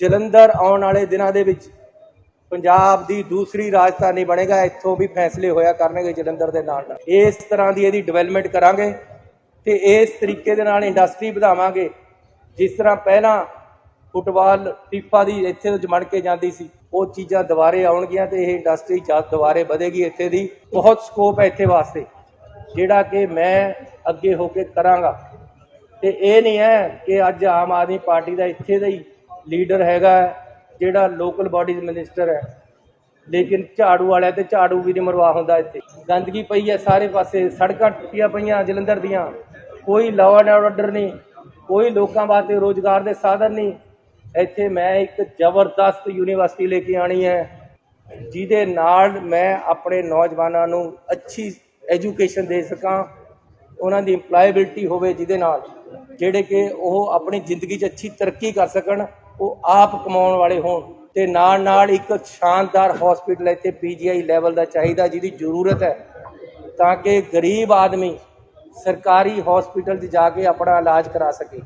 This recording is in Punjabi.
ਜਲੰਧਰ ਆਉਣ ਵਾਲੇ ਦਿਨਾਂ ਦੇ ਵਿੱਚ ਪੰਜਾਬ ਦੀ ਦੂਸਰੀ ਰਾਜਧਾਨੀ ਬਣੇਗਾ, ਇੱਥੋਂ ਵੀ ਫੈਸਲੇ ਹੋਇਆ ਕਰਨਗੇ ਜਲੰਧਰ ਦੇ ਨਾਲ ਨਾਲ। ਇਸ ਤਰ੍ਹਾਂ ਦੀ ਇਹਦੀ ਡਿਵੈਲਪਮੈਂਟ ਕਰਾਂਗੇ ਤੇ ਇਸ ਤਰੀਕੇ ਦੇ ਨਾਲ ਇੰਡਸਟਰੀ ਵਧਾਵਾਂਗੇ, ਜਿਸ ਤਰ੍ਹਾਂ ਪਹਿਲਾਂ ਫੁੱਟਬਾਲ ਫੀਫਾ ਦੀ ਇੱਥੇ ਤੋਂ ਜਮਣ ਕੇ ਜਾਂਦੀ ਸੀ, ਉਹ ਚੀਜ਼ਾਂ ਦੁਬਾਰੇ ਆਉਣਗੀਆਂ ਤੇ ਇਹ ਇੰਡਸਟਰੀ ਜਦ ਦੁਬਾਰੇ ਵਧੇਗੀ ਇੱਥੇ ਦੀ। ਬਹੁਤ ਸਕੋਪ ਹੈ ਇੱਥੇ ਵਾਸਤੇ, ਜਿਹੜਾ ਕਿ ਮੈਂ ਅੱਗੇ ਹੋ ਕੇ ਕਰਾਂਗਾ। ਤੇ ਇਹ ਨਹੀਂ ਹੈ ਕਿ ਅੱਜ ਆਮ ਆਦਮੀ ਪਾਰਟੀ ਦਾ ਇੱਥੇ ਦਾ ਹੀ ਲੀਡਰ ਹੈਗਾ ਜਿਹੜਾ ਲੋਕਲ ਬਾਡੀਜ਼ ਮਿਨਿਸਟਰ ਹੈ। ਲੇਕਿਨ ਝਾੜੂ ਵਾਲਿਆਂ ਤੇ ਝਾੜੂ ਵੀ ਨਹੀਂ ਮਰਵਾ ਹੁੰਦਾ ਇੱਥੇ। ਗੰਦਗੀ ਪਈ ਹੈ ਸਾਰੇ ਪਾਸੇ, ਸੜਕਾਂ ਟੁੱਟੀਆਂ ਪਈਆਂ ਜਲੰਧਰ ਦੀਆਂ। ਕੋਈ ਲਾਅ ਐਂਡ ਆਰਡਰ ਨਹੀਂ, ਕੋਈ ਲੋਕਾਂ ਵਾਸਤੇ ਰੋਜ਼ਗਾਰ ਦੇ ਸਾਧਨ ਨਹੀਂ। ਇੱਥੇ ਮੈਂ ਇੱਕ ਜ਼ਬਰਦਸਤ ਯੂਨੀਵਰਸਿਟੀ ਲੈ ਕੇ ਆਣੀ ਹੈ, ਜਿਹਦੇ ਨਾਲ ਮੈਂ ਆਪਣੇ ਨੌਜਵਾਨਾਂ ਨੂੰ ਅੱਛੀ ਐਜੂਕੇਸ਼ਨ ਦੇ ਸਕਾਂ, ਉਹਨਾਂ ਦੀ ਇੰਪਲਾਇਬਿਲਟੀ ਹੋਵੇ ਜਿਹਦੇ ਨਾਲ। ਜਿਹੜੇ ਕਿ ਉਹ ਆਪਣੀ ਜ਼ਿੰਦਗੀ 'ਚ ਅੱਛੀ ਤਰੱਕੀ ਕਰ ਸਕਣ, ਉਹ ਆਪ ਕਮਾਉਣ ਵਾਲੇ ਹੋਣ ਤੇ ਨਾਲ ਨਾਲ ਇੱਕ ਸ਼ਾਨਦਾਰ ਹਸਪੀਟਲ ਇੱਥੇ ਪੀਜੀਆਈ ਲੈਵਲ ਦਾ ਚਾਹੀਦਾ, ਜਿਹਦੀ ਜ਼ਰੂਰਤ ਹੈ ਤਾਂ ਕਿ ਗਰੀਬ ਆਦਮੀ ਸਰਕਾਰੀ ਹਸਪੀਟਲ 'ਚ ਜਾ ਕੇ ਆਪਣਾ ਇਲਾਜ ਕਰਾ ਸਕੇ।